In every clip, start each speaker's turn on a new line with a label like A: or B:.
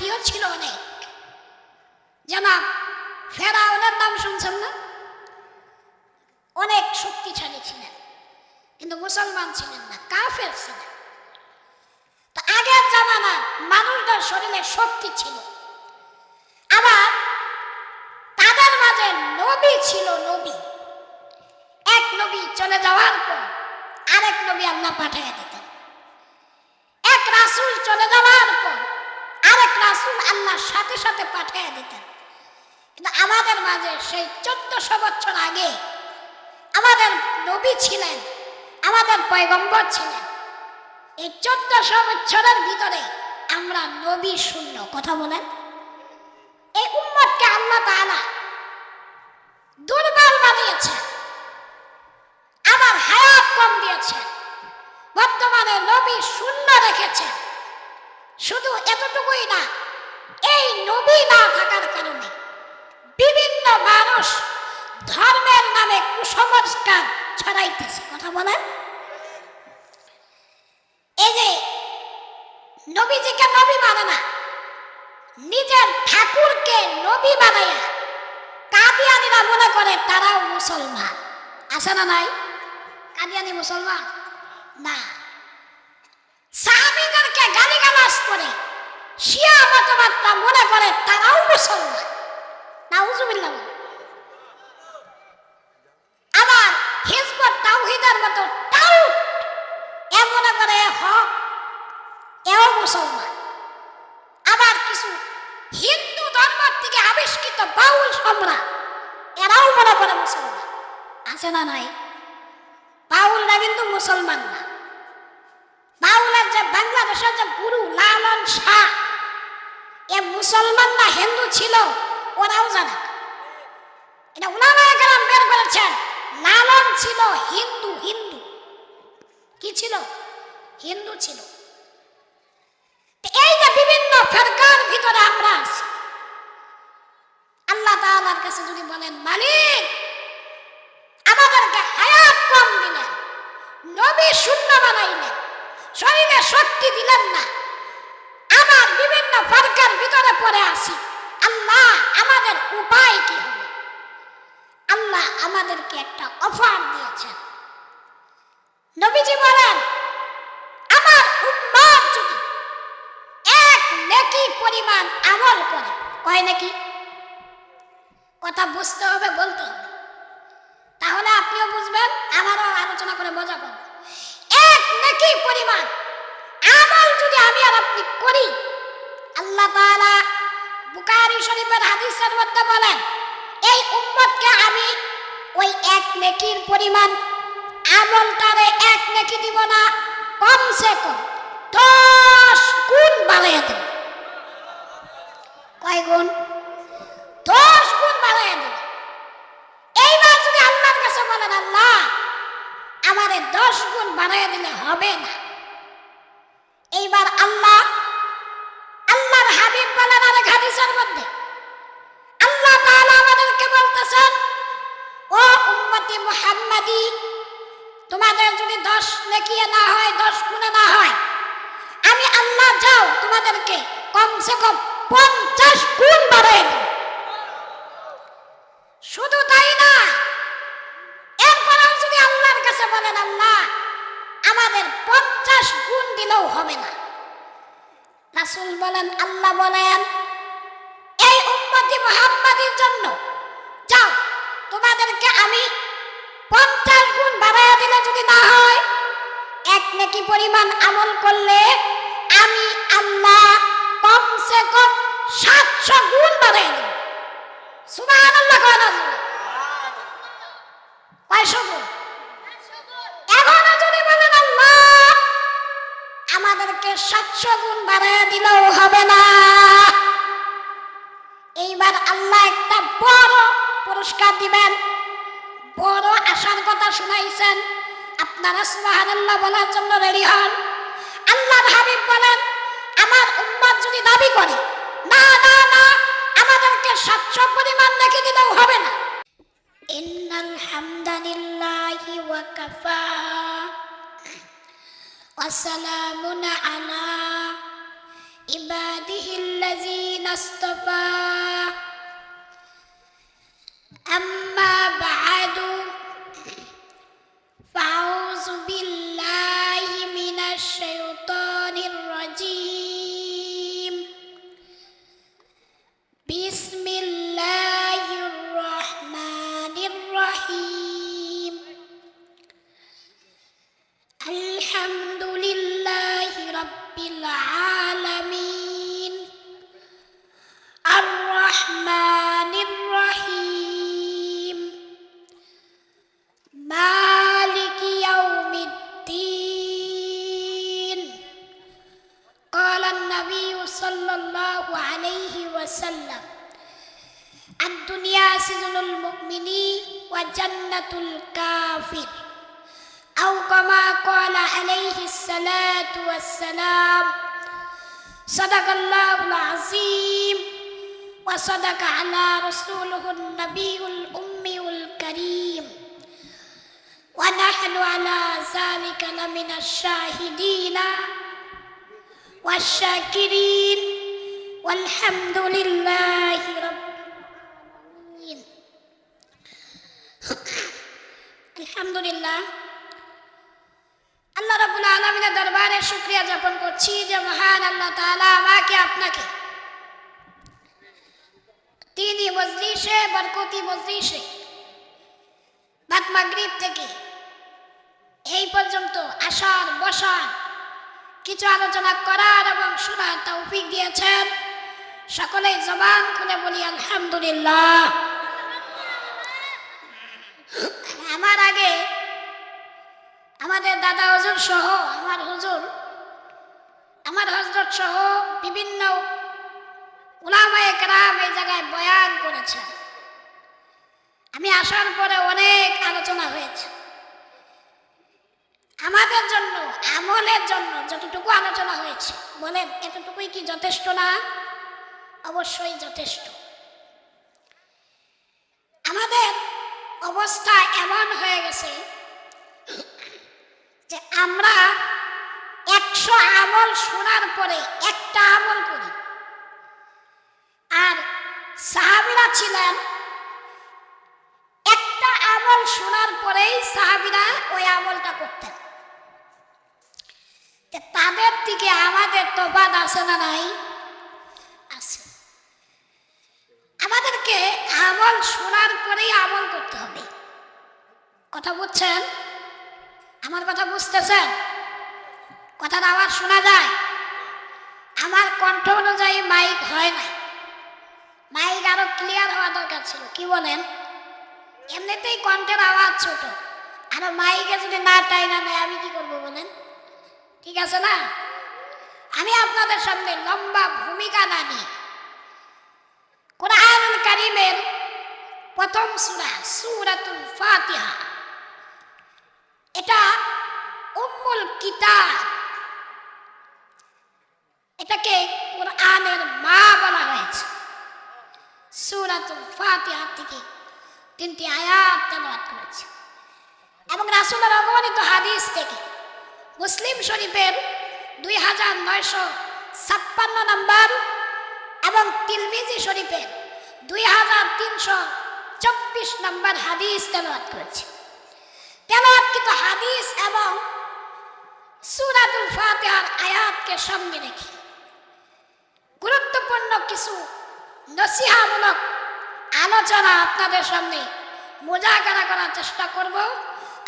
A: আত্মীয় ছিল অনেক। জনাব ফেরাউনের নাম শুনছেন না? অনেক শক্তিশালী ছিলেন, কিন্তু মুসলমান ছিলেন না, কাফের ছিলেন। তো আগের শরীরে শক্তি ছিল। আবার তাদের মাঝে নবী ছিল নবী। এক নবী চলে যাওয়ার পর আরেক নবী আল্লাহ পাঠিয়ে দিতেন। এক রাসূল চলে যাওয়ার পর আরেক রাসূল আল্লাহর সাথে সাথে পাঠিয়ে দিতেন। কিন্তু আমাদের মাঝে সেই চোদ্দশো বছর আগে আমাদের নবী ছিলেন, আমাদের পয়গম্বর ছিলেন। এই চোদ্দশো বছরের ভিতরে আমরা নবী শূন্য, কথা বলেন। এই উম্মতকে আল্লাহ তাআলা দুর্বল বানিয়েছেন, আবার হায়াত কম দিয়েছেন। বর্তমানে নবী শূন্য রেখেছেন। শুধু এতটুকুই না, এই নবী না থাকার কারণে বিভিন্ন মানুষ ধর্মের নামে কুসংস্কার ছড়াইতেছে। কথা বলেন। এই যে নবীজিকে নবী মানে না, নিজের ঠাকুরকে নবী বানাইয়া কাদিয়ানিরা মনে করে তারাও মুসলমান। আছে না নাই? কাদিয়ানি মুসলমান? না। সাহাবিদেরকে গালিগালাজ করে, শিয়া মতবাদটা মনে করে, তারাও মুসলমান। নাউজুবিল্লাহ। আবার হিজবত তাওহীদের মতো টাউট, এ মনে করে হক, এও মুসলমান। আবার কিছু হিন্দু ধর্ম থেকে আবিষ্কৃত বাউল সম্রাট, এরাও মনে করে মুসলমান। আছে না নাই? বাউলরা কিন্তু মুসলমান না। বাউলের যে বাংলাদেশের যে গুরু লালন শাহ, এ মুসলমান না হিন্দু ছিল, ওরাও জানে। এটা উলামায়ে কেরাম বের করেছেন, লালন ছিল হিন্দু হিন্দু। কি ছিল? হিন্দু ছিল। এই যে বিভিন্ন ফেরকার ভিতরে আমরা আছি, আল্লাহ তাআলার কাছে যদি বলেন, মালিক, আমাদেরকে হায়াত কম দিলেন, নবী শূন্য বানাইলেন শরীরে শক্তি দিলেন না। আমার বিভিন্ন ফরকার ভিতরে পড়ে আছি। আল্লাহ আমাদের উপায় কি হবে? আল্লাহ আমাদেরকে একটা অফার দিয়েছেন। নবীজি বলেন, আমার উম্মত যদি এক নেকি পরিমাণ আমল করে, কয় নাকি? কথা বুঝতে হবে, বলতে হবে। তাহলে আপনিও বুঝবেন, আমারও আলোচনা করে মজা এক নেকি পরিমাণ। আমল যদি আমি আর আপনি করি, আল্লাহ তাআলা বুখারী শরীফের হাদিসের মধ্যে বলেন, এই উম্মতকে আমি ওই এক নেকির পরিমাণ আমলটারে এক নেকি দিব না, কমসে কম দশ গুণ বাড়াইয়া দেব। কয় গুণ? দশ গুণ বাড়াইয়া দেব। এইবার যদি আল্লাহর কাছে বলেন, আল্লাহ আমারে দশ গুণ বাড়াইয়া দিলে হবে না। এইবার আল্লাহ, আল্লাহর হাবিব বলেন আরেক হাদিসের মধ্যে, আল্লাহ তাআলা আমাদেরকে বলতেছেন, ও উম্মতি মুহাম্মাদি, তোমাদের যদি দশ নেকিয়ে না হয়, দশ গুণে না হয়, আমি আল্লাহ যাও, তোমাদেরকে কমসে কম পঞ্চাশ গুণ বাড়াই শুধু তাই না এরপরেও যদি আল্লাহর কাছে বলেন আল্লাহ, আমাদের পঞ্চাশ গুণ দিলেও হবে না। রাসূল বলেন, আল্লাহ বলেন, এই উম্মতি মুহাম্মাদির জন্য, যাও, তোমাদেরকে আমি পঞ্চাশ গুণ বাড়াইয়া দিলে যদি না হয়, এক নাকি পরিমাণ আমল করলে আমি আল্লাহ কমসে কম সাতশো গুণ বাড়াই দেব। সুবাহ আল্লাহ কয়শো গুণ? আমাদেরকে সাতশো গুণ বাড়াইয়া দিলেও হবে না। এইবার আল্লাহ একটা বড় পুরস্কার দিবেন। বড় আশার কথা শুনাইছেন। আপনারা সুবহানাল্লাহ বলার জন্য রেডি হন। আল্লাহর হাবিব বলেন, আমার উম্মত যদি দাবি করে, না না না, আমাদেরকে সাতশো পরিমাণ রেখে দিলেও হবে না। ইন্নাল হামদালিল্লাহি ওয়া وسلام على عباده الذين اصطفى. أما بعد my ذلك لمن الشاهدين والشاكرين والحمد لله رب العالمين الحمد لله আল্লাহ রাবুল আলমিনের দরবারে শুক্রিয়া জ্ঞাপন করছি যে মহান আল্লাহ তাআলা আমাকে আপনাকে তিনি মজলিসে বরকতি মজলিসে বাদ মাগরিব থেকে এই পর্যন্ত আসার, বসার। কিছু আলোচনা করার এবং শোনার তৌফিক দিয়েছেন। সকলে জবান খুলে বলি, আলহামদুলিল্লাহ। আমার আগে আমাদের দাদা হজুর সহ, আমার হুজুর, আমার হজরত সহ বিভিন্ন ওলামায়ে কেরাম এই জায়গায় বয়ান করেছেন। আমি আসার পরে অনেক আলোচনা হয়েছে। আমাদের জন্য, আমলের জন্য যতটুকু আলোচনা হয়েছে, বলেন, এতটুকুই কি যথেষ্ট না? অবশ্যই যথেষ্ট। আমাদের অবস্থা এমন হয়ে গেছে যে আমরা একশো আমল শোনার পরে একটা আমল করি। আর সাহাবিরা ছিলেন, একটা আমল শোনার পরেই সাহাবিরা ওই আমলটা করতেন। তাদের থেকে আমাদের তফাৎ আছে না নাই? আছে। আমাদেরকে আমল শোনার পরেই আমল করতে হবে। কথা বুঝছেন? আমার কথা বুঝতেছেন? কথার আওয়াজ শোনা যায়? আমার কণ্ঠ অনুযায়ী মাইক হয় না মাইক আরও ক্লিয়ার হওয়া দরকার ছিল, কি বলেন? এমনিতেই কণ্ঠের আওয়াজ ছোট। আর মাইকে যদি না টাই না নেয়, আমি কি করব বলেন? ঠিক আছে না? আমি আপনাদের সামনে লম্বা ভূমিকা না নিই কোরআনুল কারিমের প্রথম সূরা, সূরাতুল ফাতিহা। এটা উম্মুল কিতাব। এটাকে কোরআনের মা বলা হয়েছে। সূরাতুল ফাতিহা থেকে তিনটি আয়াত তেলাওয়াত করেছে। এবং রাসূলের অগণিত হাদিস থেকে মুসলিম শরীফের দুই হাজার নয়শো ছাপ্পান্ন নম্বর এবং তিলমিজি শরীফের দুই হাজার তিনশো চব্বিশ নম্বর হাদিস তেলাওয়াত করেছে। তেলাওয়াতকৃত হাদিস এবং সুরাতুল ফাতেহার আয়াতকে সঙ্গে রেখে গুরুত্বপূর্ণ কিছু নসিহামূলক আলোচনা আপনাদের সামনে মোজাগারা করার চেষ্টা করব।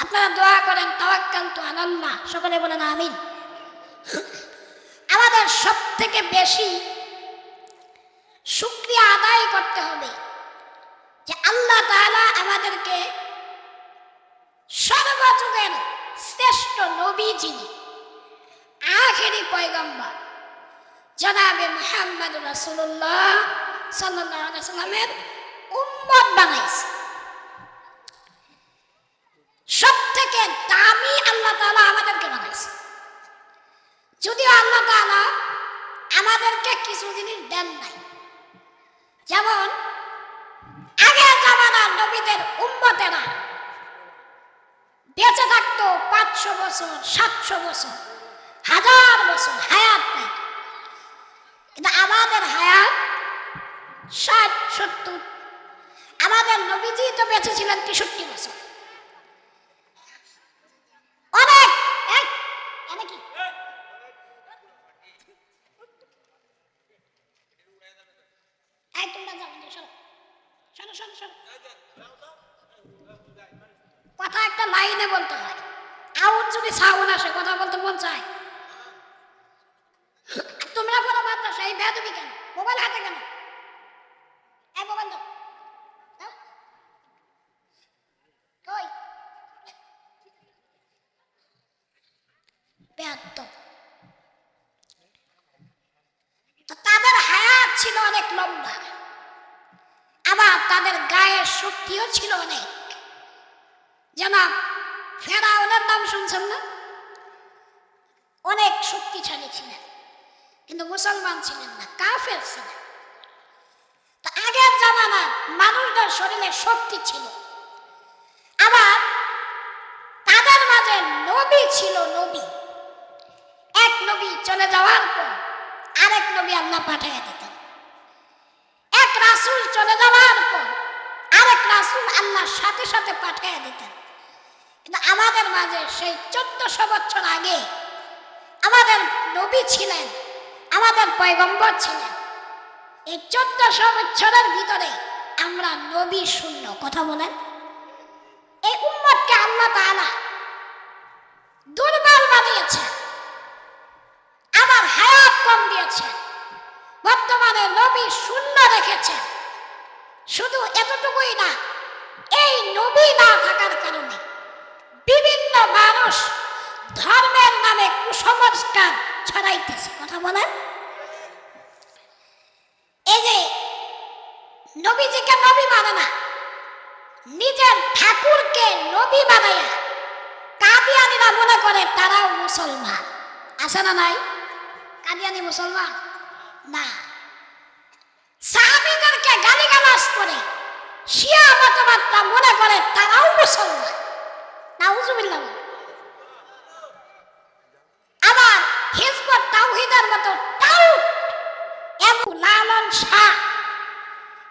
A: আপনারা দোয়া করেন, তাওয়াক্কাল তো আল্লাহ সকলে বলেন আমিন। আমাদের সব থেকে বেশি শুক্রিয়া আদায় করতে হবে যে আল্লাহ তাআলা আমাদেরকে সর্বযুগের শ্রেষ্ঠ নবী যিনি আখেরি পয়গম্বর, জনাবে মোহাম্মদ রাসূলুল্লাহ সাল্লাল্লাহু আলাইহি সাল্লামের উম্মত বানাইছে। কিছু জিনিস দেন নাই। যেমন, আগের জামানার নবীদের উম্মতেরা বেঁচে থাকতো পাঁচশো বছর, সাতশো বছর, হাজার বছর হায়াত নেই। কিন্তু আমাদের হায়াত ষাট, সত্তর। আমাদের নবীজি তো বেঁচে ছিলেন তেষট্টি বছর। অনেক নাকি কথা একটা লাইনে বলতে হয়। আউট যদি সাউন্ড আসে কথা বলতে মন চায়। তোমরা বলো মাদ্রাসা এই বেদবি কেন? মোবাইল হাতে কেন এই মোবাইল দাও দাও। কই বেয়াদ্দব। তো তাদের হায়াত ছিল অনেক লম্বা আবার তাদের গায়ের শক্তিও ছিল অনেক জানাব ফেরাউনের নাম শুনছেন না অনেক শক্তিশালী ছিলেন কিন্তু মুসলমান ছিলেন না কাফের ছিলেন তো আগের জামানার মানুষদের শরীরে শক্তি ছিল আবার তাদের মাঝে নবী ছিল নবী। এক নবী চলে যাওয়ার পর আরেক নবী আল্লাহ পাঠিয়ে দিতেন। এক রাসূল চলে যাওয়ার পর আরেক রাসূল আল্লাহর সাথে সাথে পাঠিয়ে দিতেন। কিন্তু আমাদের মাঝে সেই চোদ্দশো বছর আগে আমাদের নবী ছিলেন, আমাদের পয়গম্বর ছিলেন। এই চোদ্দশো বছরের ভিতরে আমরা নবী শূন্য, কথা বলেন। এই উম্মতকে আল্লাহ তাআলা দুর্বল বানিয়েছে। আবার হায়াত কম দিয়েছে। বর্তমানে নবী শূন্য রেখেছেন শুধু এতটুকুই না, এই নবী না থাকার কারণে বিভিন্ন মানুষ ধর্মের নামে কুসংস্কার ছড়াইতেছে। কথা বলেন। এই যে নবীজিকে নবী মানে না, নিজের ঠাকুরকে নবী বানাইয়া কাদিয়ানিরা মনে করে তারাও মুসলমান। আছে না নাই? কাদিয়ানি মুসলমান? না। সাহাবিদেরকে গালিগালাজ করে শিয়া মতবাদটা মনে করে তারাও মুসলমান। নাউজুবিল্লাহ। বলে। আবার হিজবুত তাওহীদের মতো টাউট এবং লালন শাহ,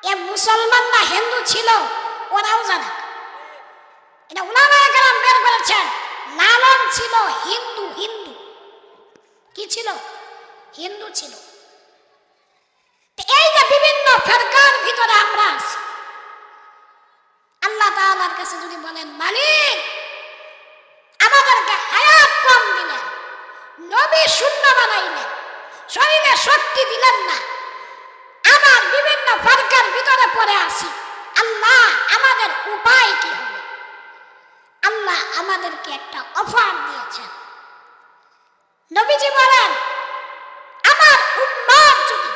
A: এ মুসলমান না হিন্দু ছিল, ওরাও জানে। এটা উলামায়ে কেরাম বের করেছেন। লালন ছিল, হিন্দু হিন্দু। কি ছিল? হিন্দু ছিল। এই যে বিভিন্ন ফেরকার ভিতরে আমরা আছি, আল্লাহ তাআলার কাছে যদি বলেন, মালিক, আমাদেরকে হায়াত কম দিলেন, নবী শূন্য বানাইলেন, শরীরে শক্তি দিলেন না আমার বিভিন্ন ফরকার ভিতরে পড়ে আসি আল্লাহ, আমাদের উপায় কি হবে? আল্লাহ আমাদেরকে একটা অফার দিয়েছেন। নবীজি বলেন, আমার উম্মত যদি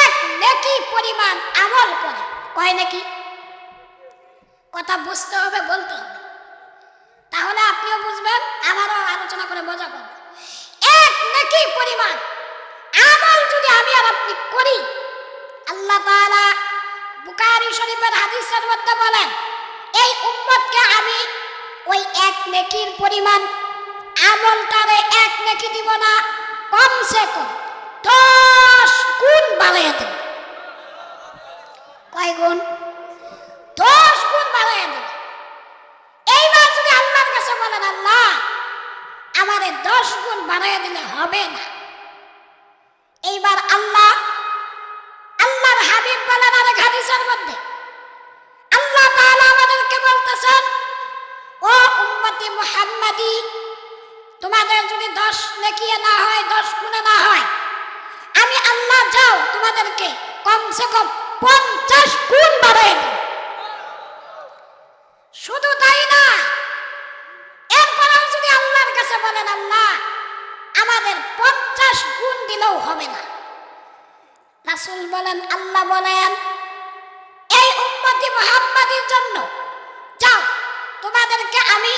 A: এক নেকি পরিমাণ আমল করে, কয় নাকি? কথা বুঝতে হবে, বলতে হবে। তাহলে আপনিও বুঝবেন, আমারও আলোচনা করে মজা পাবো এক নেকি পরিমাণ আমল যদি আমি আর আপনি করি, আল্লাহ তাআলা বুখারী শরীফের হাদিসের মধ্যে বলেন এই উম্মতকে আমি ওই এক নেকির পরিমাণ আমলটারে এক নেকি দিব না, কমসে কম দশ গুণ বাড়াইয়া দেব। কয় গুণ? দশ গুণ বাড়াইয়া দেব। এইবার যদি আল্লাহর কাছে বলেন, আল্লাহ, আমারে দশ গুণ বাড়াইয়া দিলে হবে না। এইবার আল্লাহ, আল্লাহর হাবিব বলেন আরেক হাদিসের মধ্যে বলতেছেন, ও উম্মতি মুহাম্মাদি, তোমাদের যদি দশ নেকিয়ে না হয়, দশ গুণে না হয়, আমি আল্লাহ যাও তোমাদেরকে কমসে কম পঞ্চাশ গুণ বাড়াই শুধু তাই না, এরপরেও যদি আল্লাহর কাছে বলেন, আল্লাহ, আমাদের পঞ্চাশ গুণ দিলেও হবে না। রাসূল বলেন, আল্লাহ বলেন, এই উম্মতি মুহাম্মাদির জন্য যাও, তোমাদেরকে আমি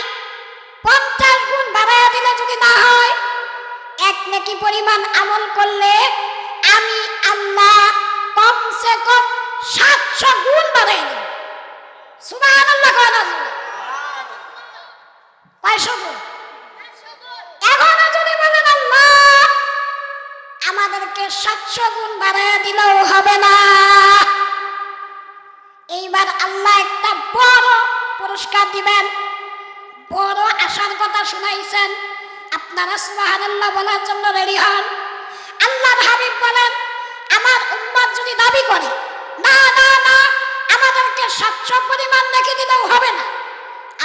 A: পঞ্চাশ গুণ বাড়াইয়া দিলে যদি না হয়, এক নাকি পরিমাণ আমল করলে আমি আল্লাহ কমসে কম সাতশো গুণ বাড়াই দেব। সুবহানাল্লাহ কয় না গুণ? এখনও যদি বলেন, আল্লাহ, আমাদেরকে সাতশো গুণ বাড়াইয়া দিলেও হবে না। এইবার আল্লাহ একটা বড় পুরস্কার দিবেন। বড় আশার কথা শুনাইছেন। আপনারা সুবহানাল্লাহ বলার জন্য রেডি হন। আল্লাহর হাবিব বলেন, আমার উম্মত যদি দাবি করে, না না না, আমাদেরকে সাতশো পরিমাণ নেকি দিলেও হবে না।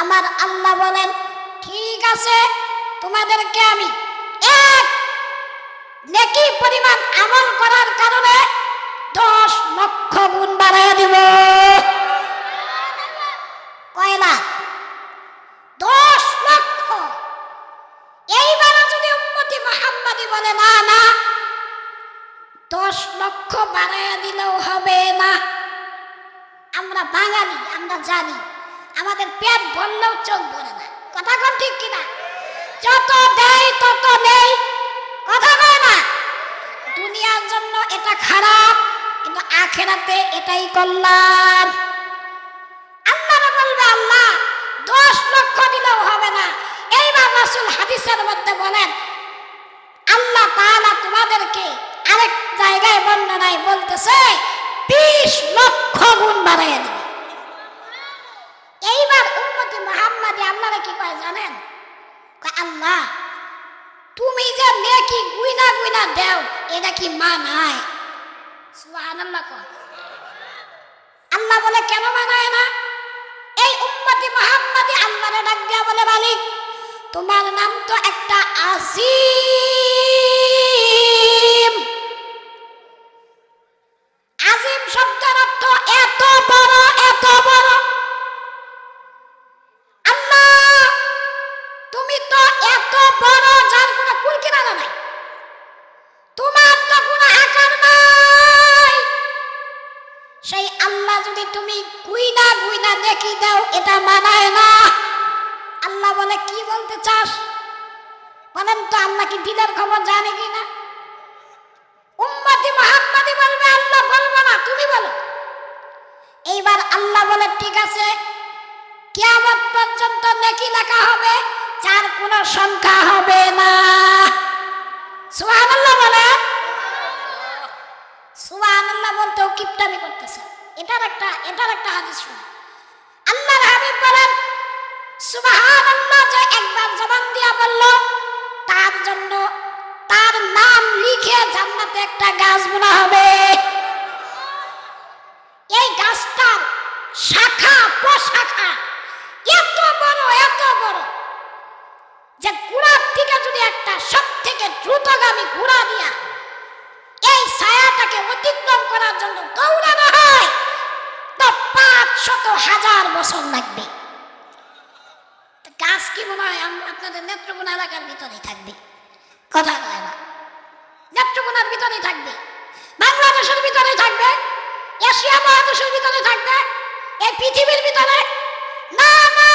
A: আমার আল্লাহ বলেন, ঠিক আছে, তোমাদেরকে আমি এক নেকি পরিমাণ আমল করার কারণে দশ লক্ষ গুণ বাড়াইয়া দিব কয়লা দশ লক্ষ এইবারও যদি উম্মতি মোহাম্মদি বলে না না দশ লক্ষ বাড়াইয়া দিলেও হবে না আমরা বাঙালি, আমরা জানি। আমাদের পেট ভরলেও চোখ ভরে না। কথা কন ঠিক কিনা? যত দেয়, তত নেই। কথা কয় না? দুনিয়ার জন্য এটা খারাপ, কিন্তু আখেরাতে এটাই কল্যাণ আল্লাহ বলবে, আল্লাহ, দশ লক্ষ দিলেও হবে না। এইবার রাসূল হাদিসের মধ্যে বলেন, আল্লাহ তাআলা তোমাদেরকে আরেক জায়গায় বর্ণনায় বলতেছে বিশ লক্ষ গুণ বাড়াইয়া দেবে। এইবার উম্মতি মুহাম্মাদি আল্লাহরে কি কয় জানেন? আল্লাহ, তুমি যে নেকি গুইনা গুইনা দেও, এটা কি মানায় সুবহানাল্লাহ কয়। আল্লাহ বলে, কেন মানায় না? এই উম্মতি মুহাম্মাদি আল্লাহরে ডাক দিয়া বলে, মালিক, তোমার নাম তো একটা আজিম চাস? বলেন তো, আল্লাহ কি দিলের খবর জানে কি না? উম্মতি বলবে, আল্লাহ না, তুমি বলো। এইবার আল্লাহ বলে, ঠিক আছে পর্যন্ত নেকি লেখা হবে, যার কোনো সংখ্যা হবে না। সুবহানাল্লাহ বলে। সুবহানাল্লাহ বলতেও কিপটামি করতেছে। এটার একটা এটার একটা হাদিস শুনে আল্লাহর হাবিব বলেন সুবহানাল্লাহ যে একবার জবান দিয়া বলল, তার জন্য তার নাম লিখে জান্নাতে একটা গাছ বোনা হবে। এই গাছটার শাখা, প্রশাখা এত বড় এত বড় যে গুড়ার থেকে যদি একটা সব থেকে দ্রুতগামী ঘোড়া দিয়া এই ছায়াটাকে অতিক্রম করার জন্য দৌড়ানো হয়, তো পাঁচ শত হাজার বছর লাগবে। তো গাছ কি মনে হয় আপনাদের নেত্রকোনা এলাকার ভিতরেই থাকবে? কথা কয় না। নেত্রকোনার ভিতরেই থাকবে। বাংলাদেশের ভিতরে থাকবে। এশিয়া মহাদেশের ভিতরে থাকবে। এই পৃথিবীর ভিতরে। না না,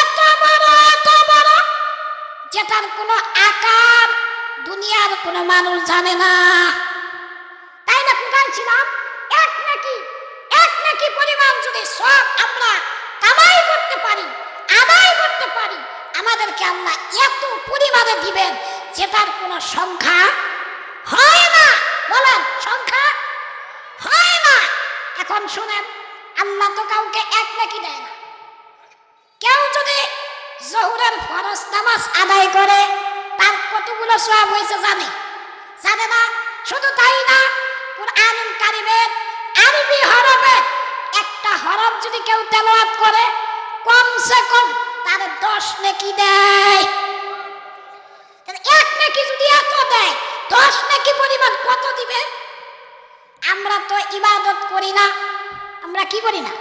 A: এত বড় এত বড়, যেটার কোনো আকার দুনিয়ার কোনো মানুষ জানে না। তাই না কোথায় ছিলাম? এক নাকি এক নাকি পরিমাণ যদি সব আমরা কামাই করতে পারি আদায় করতে পারি, আমাদেরকে আল্লাহ এত পরিমাণে দিবেন যেটার কোনো সংখ্যা হয় না। বলেন, সংখ্যা হয় না। এখন শুনেন, আল্লাহ তো কাউকে এক নাকি দেয় না। কেউ যদি জহুরের ফরজ নামাজ আদায় করে, তার কতগুলো সওয়াব হয়েছে জানে? জানে না? শুধু তাই না আরবি হরফে একটা হরফ যদি কেউ তেলাওয়াত করে কমসে কম তার দশ নেকি দেয়। এক নেকি যদি এত দেয়, দশ নেকি পরিমাণ কত দিবে? আমরা তো ইবাদত করি না। আমরা কি করি না?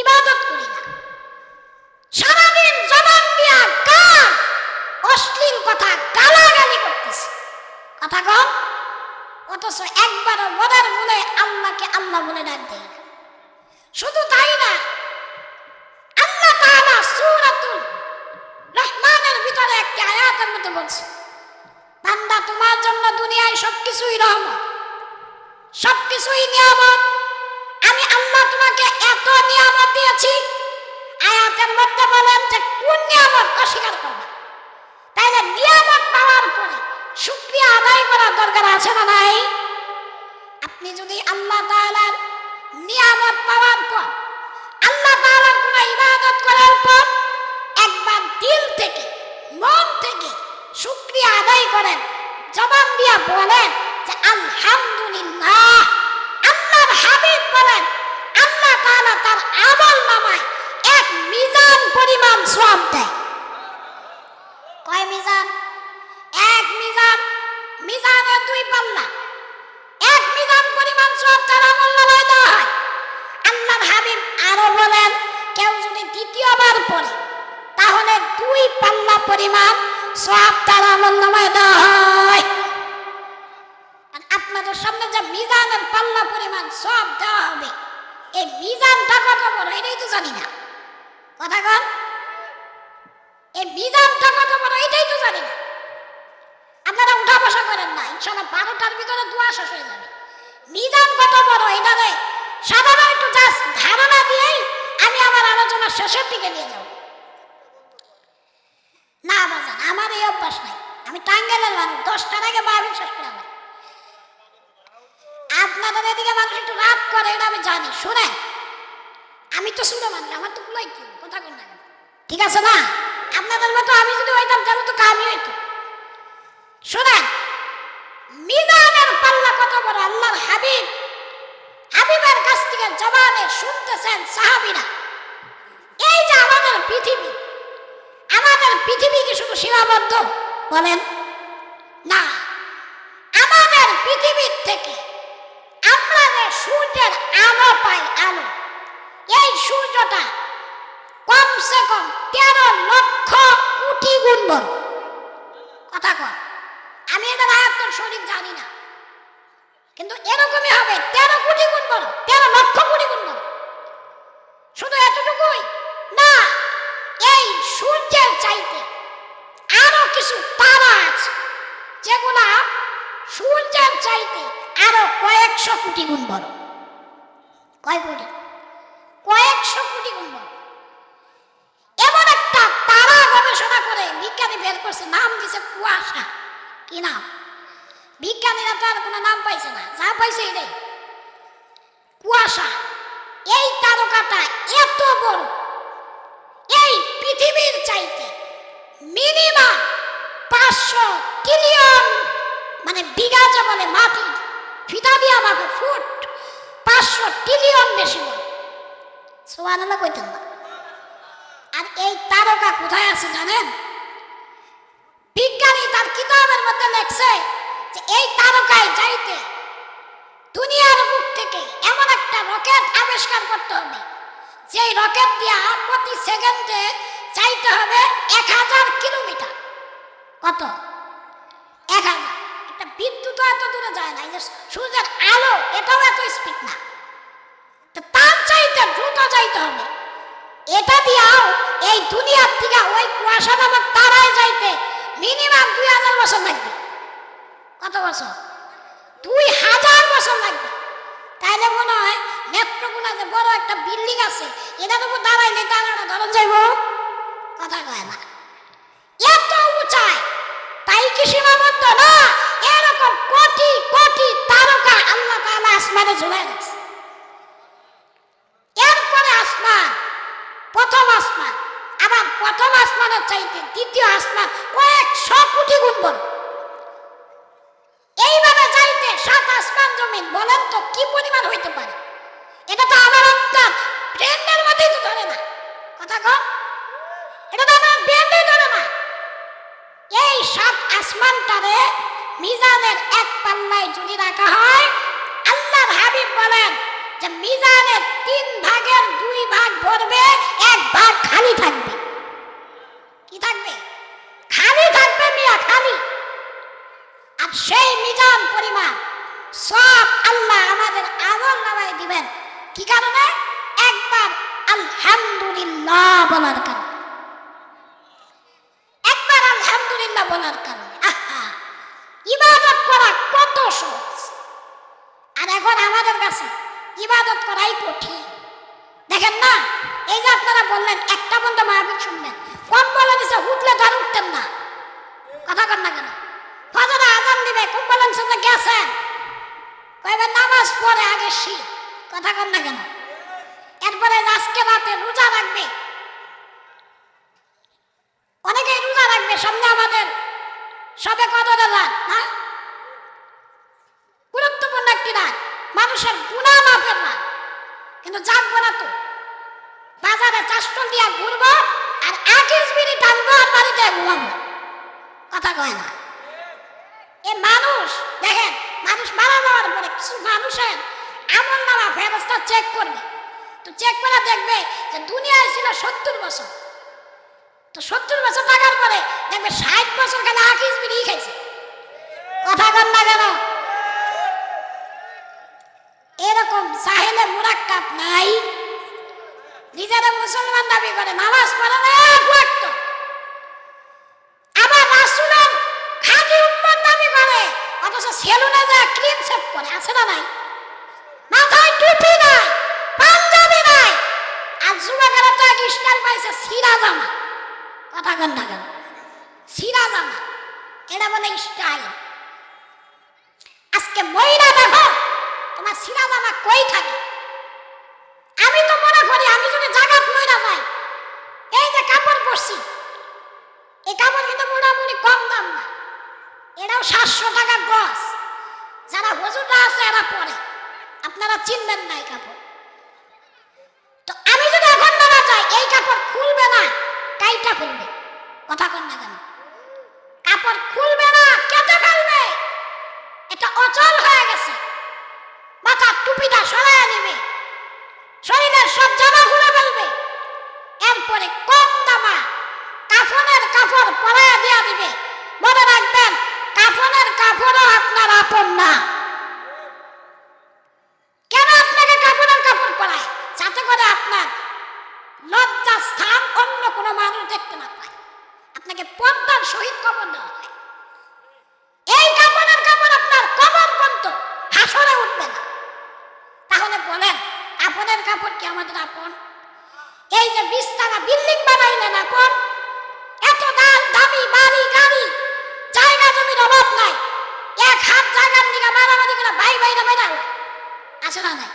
A: ইবাদত করি না। সারাদিন জবান দিয়া গান অশ্লীল কথা গালাগালি করতেছে। কথা কম? অথচ একবারও মনের মনে আল্লাহকে আল্লাহ বলে ডাক দেয় শুধু তাই না রহমানের ভিতরে একটি আয়াতের মধ্যে বলছে। বান্দা, তোমার জন্য দুনিয়ায় সবকিছুই রহমত, সবকিছুই নিয়ামত। আমি আল্লাহ তোমাকে এত নিয়ামত দিয়েছি, আয়াতের মধ্যে বলেন যে কোন নিয়ামত অস্বীকার করবে? তাইলে নিয়ামত পাওয়ার পরে শুক্রিয়া আদায় করার দরকার আছে না নাই? আপনি যদি আল্লাহ তাআলার নিয়ামত পাওয়ার পর, আল্লাহ তাআলার কোন ইবাদত করার পর দিল থেকে, মন থেকে শুক্রিয়া আদায় করেন, জবান দিয়া বলেন যে আলহামদুলিল্লাহ, আল্লাহর হাবিব বলেন, আল্লাহ তাআলা তার আমল নামায় এক মিজান পরিমাণ সওয়াব দেয়। কয় মিজান? এক মিজান মিজানে দুই পাল্লা। এক মিজান পরিমাণ সওয়াব তার আমল নামায় দেওয়া হয়। আল্লাহর হাবিব আরও বলেন, কেউ যদি দ্বিতীয়বার পড়ে তাহলে দুই পাল্লা পরিমাণ সওয়াব তার আমল নামায় দেওয়া আপনাদের সামনে যে মিজানের পাল্লা পরিমাণ সব দেওয়া হবে, এই মিজানটা কত বড় এটাই তো জানি না। কথা কন। এই মিজানটা কত বড় এটাই তো জানি না। আপনারা উঠা বসা করেন না ইনশাল্লাহ বারোটার ভিতরে দোয়া শেষ হয়ে যাবে। মিজান কত বড় এটারে সাধারণ একটু জাস্ট ধারণা দিয়েই আমি আমার আলোচনা শেষের দিকে নিয়ে যাব। না, বাজান, আমার এই অভ্যাস নাই। আমি টাঙ্গেলের মানুষ, দশটার আগে মাহবিল শেষ করে আমার আপনাদের এদিকে মানুষ একটু রাত করে, এটা আমি জানি। শুনেন, আমি তো শুনে মানুষ, আমার তো কুলাই কি কথা কোন না ঠিক আছে না? আপনাদের মতো আমি যদি হইতাম, তাহলে তো কামই হইতো। শুনেন, মিজানের পাল্লা কত বড়, আল্লাহর হাবিব। হাবিবের কাছ থেকে জবানে শুনতেছেন সাহাবিরা। এই যে আমাদের পৃথিবী আমাদের পৃথিবী কি শুধু সীমাবদ্ধ? বলেন, না। আমাদের পৃথিবীর থেকে আমরা যে সূর্যের আলো পাই আলো। এই সূর্যটা কমসে কম তেরো লক্ষ কোটি গুণ বড়। কথা কর আমি এটার আয়াত্তর সঠিক জানি না। কিন্তু এরকমই হবে, তেরো কোটি গুণ বড়, তেরো লক্ষ কোটি গুণ বড়। শুধু এতটুকুই? না। এই সূর্যের চাইতে আরও কিছু তারা আছে, যেগুলা সূর্যের চাইতে আরও কয়েকশো কোটি গুণ বড়। কয় কোটি? কয়েকশো কোটি গুণ বড়। এমন একটা তারা গবেষণা করে বিজ্ঞানী বের করছে, নাম দিছে কুয়াশা। কি নাম? বিজ্ঞানীরা তো আর কোনো নাম পাইছে না, যা পাইছে এটাই। কুয়াশা। এই তারকাটা এত বড়। এই পৃথিবীর চাইতে মিনিমাম পাঁচশো ট্রিলিয়ন মানে বিঘা যে বলে মাটি, ফিতা দিয়া মাপে ফুট, পাঁচশো ট্রিলিয়ন বেশি বলে সোয়ানালা কইতেন না। আর এই তারকা কোথায় আছে জানেন? বিজ্ঞানী তার কিতাবের মধ্যে লেখছে যে এই তারকায় যাইতে দুনিয়ার বুক থেকে এমন একটা রকেট আবিষ্কার করতে হবে। যেই রকেট দিয়া প্রতি সেকেন্ডে চাইতে হবে এক হাজার কিলোমিটার। কত? এক হাজার। একটা বিদ্যুৎ এত দূরে যায় না সূর্যের আলো, এটাও এত স্পিড না। তো তার চাইতে দ্রুত যাইতে হবে। এটা দিয়াও এই দুনিয়ার থেকে ওই কুয়াশা নামক তারায় যাইতে মিনিমাম দুই হাজার বছর লাগবে। কত বছর? দুই হাজার বছর লাগবে। তাইলে মনে হয় নেত্রকোনা যে বড় একটা বিল্ডিং আছে, এটার উপর দাঁড়াইলে টানাটা ধরন যাইব। কথা কয় না। এত উঁচায়, তাই কি সীমাবদ্ধ না? এরকম কোটি কোটি তারকা আল্লাহ তাআলা আসমানে ঝুলাই রাখছে। এরপরে আসমান, প্রথম আসমান, আবার প্রথম আসমানের চাইতে দ্বিতীয় আসমান কয়েকশো কোটি গুণ বড় এইভাবে যাইতে সাত আসমান বলেন কি পরিমাণ হইতে পারে? এটা তো আমার ব্রেন্ডের মধ্যেই তো ধরে না। কথা কন এটা তো আমার ধরে না। এই আসমানটারে মিজানের এক পাল্লায় যদি রাখা হয় হাবিব বলেন যে মিজানের তিন ভাগের দুই ভাগ ভরবে, এক ভাগ খালি থাকবে। কি থাকবে? খালি থাকবে মিয়া, খালি। আর সেই মিজান পরিমাণ সব আল্লাহ আমাদের আমল নামায় দিবেন। কি কারণে? একবার আলহামদুলিল্লাহ বলার কারণে। একবার আলহামদুলিল্লাহ বলার কারণে। ইবাদত করা কত সহজ। আর এখন আমাদের কাছে ইবাদত করাই কঠিন। দেখেন না? এই যে আপনারা বললেন, একটা বন্ধু মাহবিল শুনলেন কম বলে দিছে উঠলে ধর উঠতেন না। কথা কর না কেন? ফজরে আজান দিবে, কোন বলেন সে গেছেন? নামাজ আগে কথা কর না কেন? এরপরে আজকে রাতে রোজা রাখবে। অনেকে রোজা রাখবে, সামনে আমাদের সবে কদরের রাত, না? গুরুত্বপূর্ণ একটি রাত। মানুষের গুণা মাফের রাত। কিন্তু জাগবো না তো, বাজারে চাষটল দিয়া ঘুরবো, আর টানবো আর বাড়িতে ঘুমাবো। কথা কয় না এ মানুষ দেখেন মানুষ মারা যাওয়ার পরে কিছু মানুষের আমল নামা ফেরস্তা চেক করবে। তো চেক করে দেখবে যে দুনিয়ায় ছিল সত্তর বছর। তো সত্তর বছর থাকার পরে দেখবে ষাট বছর খালি আকিস বিড়ি খাইছে। কথা কন না কেন? এরকম সাহেলে মুরাক্কাব নাই। নিজেরা মুসলমান দাবি করে, নামাজ পড়ে না এক ওয়াক্ত আবার রাসূলের খাঁটি উম্মত দাবি করে অথচ সেলুনে ক্লিন শেভ করে, আছে না নাই? মাথায় টুপি নাই, পাঞ্জাবি নাই। আর যুবকেরা তো স্টাইল পাইছে সিরা জামা। কথা কন না কেন? সিরা জামা, এটা বলে স্টাইল আজকে মহিলা দেখো, তোমার সিরা জামা কই থাকে? আমি তো মনে করি, আমি যদি জাগাত মইরা যাই, এই যে কাপড় পরছি, এই কাপড় কিন্তু মোটামুটি কম দাম না। এটাও সাতশো টাকা গজ। যারা হজুররা আছে, এরা পরে আপনারা চিনবেন না এই কাপড়। তো আমি যদি এখন মারা যাই এই কাপড় খুলবে না, কাইটা খুলবে। কথা কন না কেন? কাপড় খুলবে না, কেটে ফেলবে। এটা অচল হয়ে গেছে। মাথার টুপিটা সরাইয়া নেবে। শরীরের সব জামা খুলে ফেলবে। এরপরে কম দামা কাফনের কাপড় পরাইয়া দিয়া দিবে। মনে রাখবেন আপনার আপন না কেন আপনাকে কাপড়ের কাপড় পরায় যাতে করে আপনার লজ্জা স্থান অন্য কোনো মানুষ দেখতে না পায় আপনাকে পর্দার সহিত কবর দেওয়া হয় এই কাপড়ের কাপড় আপনার কবর পর্যন্ত হাসরে উঠবে না তাহলে বলেন আপনের কাপড় কি আমাদের আপন এই যে বিস্তারা বিল্ডিং বানাইলেন আপন এত দাম দামি বাড়ি গাড়ি জায়গা জমির অভাব নাই এক হাত জায়গার দিকে মারামারি করে ভাই ভাইরা মেরা আছে না নাই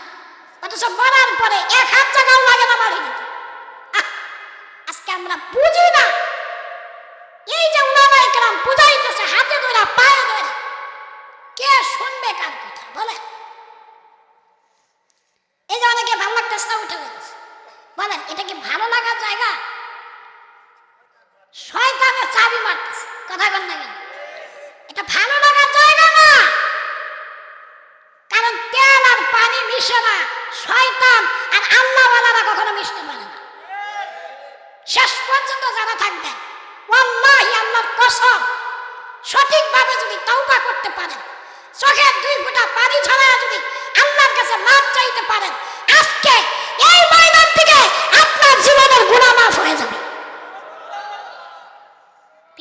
A: অথচ মরার পরে এক হাত জায়গাও লাগে না মারি দিতে আহ, আজকে আমরা বুঝি না এই যে উলামায়ে কেরাম বুঝাইতেছে হাতে ধরে পায়ে ধরে কে শুনবে কার কথা বলে এই যে অনেকে ভালো লাগতেছে না উঠে গেছে বলেন এটা কি ভালো লাগার জায়গা শয়তানের চাবি মারতেছে কথা কেন? এটা ভালো জায়গা না। কারণ তেল আর পানি মিশে না, শয়তান আর কখনো মিশতে পারে না। শেষ পর্যন্ত যারা ওয়াল্লাহি আল্লাহর কসম, সঠিকভাবে যদি করতে পারেন চোখের দুই ফোঁটা পানি ছড়ায় যদি আল্লাহর কাছে মাপ চাইতে পারেন আজকে এই ময়দান থেকে আপনার জীবনের গুণা মাফ হয়ে যাবে।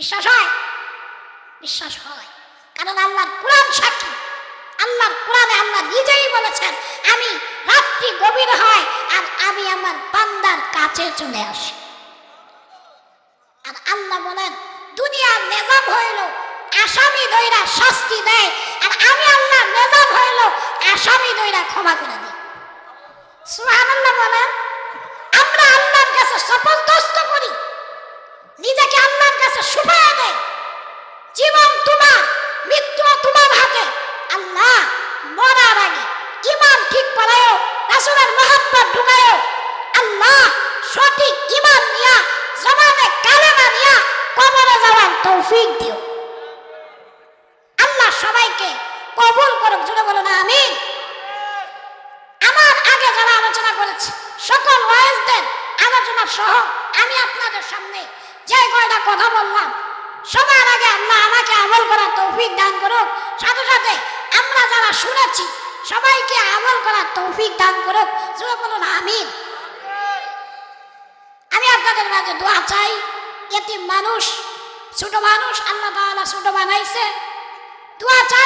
A: বিশ্বাস হয়? বিশ্বাস হয়। কারণ আল্লাহর কোরআন সাক্ষী। আল্লাহর কোরআনে আল্লাহ নিজেই বলেছেন, আমি রাত্রি গভীর হয় আর আমি আমার বান্দার কাছে চলে আসি। আর আল্লাহ বলেন দুনিয়ার নেজাম হইল, আসামি দইরা শাস্তি দেয়। আর আমি আল্লাহ নেজাম হইল, আসামি দইরা ক্ষমা করে দিই। সুবহানাল্লাহ বলেন, আমরা আল্লাহর কাছে সপদস্ত করি। নিজেকে আল্লাহর কাছে সুপায়া দেয়। জীবন তোমার, মৃত্যু তোমার হাতে। আল্লাহ মরার আগে ইমান ঠিক করায়ও, রাসূলের মহব্বত ঢুকায়ও। আল্লাহ সঠিক ইমান নিয়া, জবানে কালেমা নিয়া কবরে যাওয়ার তৌফিক দিও। আল্লাহ সবাইকে কবুল করুক জুড়ে বলুন, আমিন। আমার আগে যারা আলোচনা করেছে, সকল ওয়াইজদের আলোচনা সহ আমি আপনাদের সামনে যে কয়টা কথা বললাম, সবার আগে আল্লাহ আমাকে আমল করার তৌফিক দান করুক। সাথে সাথে আমরা যারা শুনেছি, সবাইকে আমল করার তৌফিক দান করুক। জুড়ে বলুন, আমিন। আমি আপনাদের মাঝে দোয়া চাই এটি মানুষ, ছোট মানুষ, আল্লাহ তাআলা ছোট বানাইছে। দোয়া চাই